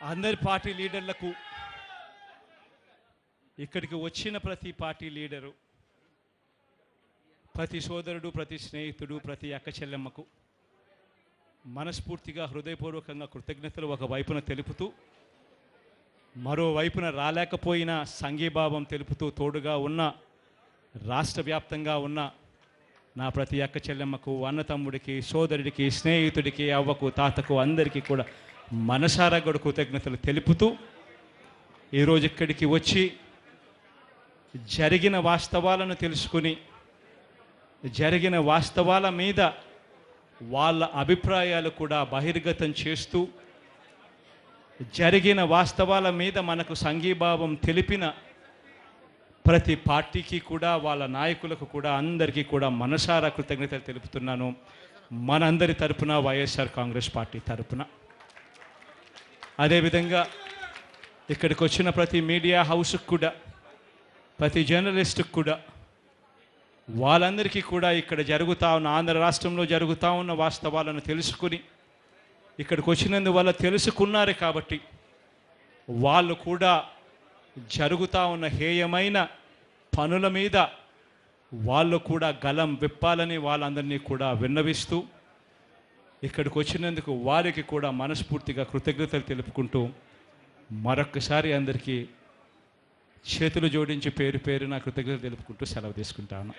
అందరి పార్టీ లీడర్లకు ఇక్కడికి వచ్చిన ప్రతి పార్టీ లీడరు ప్రతి సోదరుడు ప్రతి స్నేహితుడు ప్రతి అక్క చెల్లెమ్మకు మనస్ఫూర్తిగా హృదయపూర్వకంగా కృతజ్ఞతలు ఒక వైపున తెలుపుతూ మరోవైపున రాలేకపోయిన సంఘీభావం తెలుపుతూ తోడుగా ఉన్న రాష్ట్ర వ్యాప్తంగా ఉన్న నా ప్రతి అక్క చెల్లెమ్మకు అన్నతమ్ముడికి సోదరుడికి స్నేహితుడికి అవ్వకు తాతకు అందరికీ కూడా మనసారా కూడా కృతజ్ఞతలు తెలుపుతూ ఈరోజు ఇక్కడికి వచ్చి జరిగిన వాస్తవాలను తెలుసుకుని జరిగిన వాస్తవాల మీద వాళ్ళ అభిప్రాయాలు కూడా బహిర్గతం చేస్తూ జరిగిన వాస్తవాల మీద మనకు సంఘీభావం తెలిపిన ప్రతి పార్టీకి కూడా వాళ్ళ నాయకులకు కూడా అందరికీ కూడా మనసారా కృతజ్ఞతలు తెలుపుతున్నాను. మనందరి తరపున వైఎస్ఆర్ కాంగ్రెస్ పార్టీ తరపున. అదేవిధంగా ఇక్కడికి వచ్చిన ప్రతి మీడియా హౌస్కి కూడా ప్రతి జర్నలిస్ట్కి కూడా వాళ్ళందరికీ కూడా ఇక్కడ జరుగుతూ ఉన్న ఆంధ్ర రాష్ట్రంలో జరుగుతూ ఉన్న వాస్తవాలను తెలుసుకుని ఇక్కడికి వచ్చినందువల్ల తెలుసుకున్నారు కాబట్టి వాళ్ళు కూడా జరుగుతూ ఉన్న హేయమైన పనుల మీద వాళ్ళు కూడా గలం విప్పాలని వాళ్ళందరినీ కూడా విన్నవిస్తూ ఇక్కడికి వచ్చినందుకు వారికి కూడా మనస్ఫూర్తిగా కృతజ్ఞతలు తెలుపుకుంటూ మరొకసారి అందరికీ చేతులు జోడించి పేరు పేరున కృతజ్ఞతలు తెలుపుకుంటూ సెలవు తీసుకుంటాను.